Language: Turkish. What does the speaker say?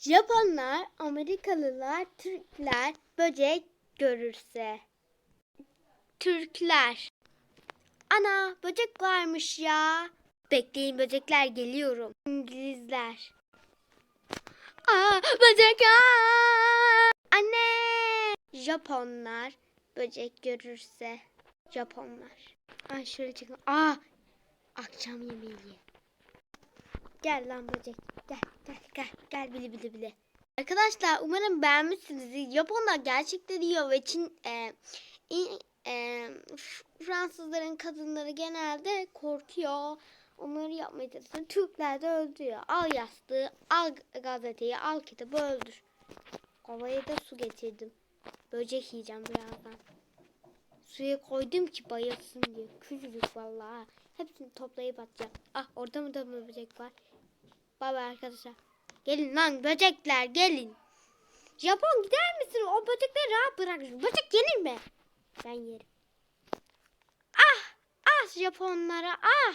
Japonlar, Amerikalılar, Türkler böcek görürse. Türkler. Ana böcek varmış ya. Bekleyin böcekler geliyorum. İngilizler. Aa böcek aa! Anne. Japonlar böcek görürse. Japonlar. Ay şöyle çıkın. Aa akşam yemeği. Gel lan böcek. Gel gel gel gel bile bile bile. Arkadaşlar umarım beğenmişsiniz. Japonlar gerçekten yiyor ve Çin e, e, Fransızların kadınları genelde korkuyor. Onları yapmaya çalışıyor. Türkler de öldürüyor. Al yastığı, al gazeteyi, al kitabı öldür. Kovaya da su getirdim. Böcek yiyeceğim birazdan. Suya koydum ki bayılsın diye. Küçücük vallahi. Hepsini toplayıp atacağım. Ah orada mı da böcek var? Baba arkadaşlar. Gelin lan böcekler gelin. Japon gider misin? O böcekleri rahat bırak. Böcek yenir mi? Ben yerim. Ah! Ah Japonlara ah!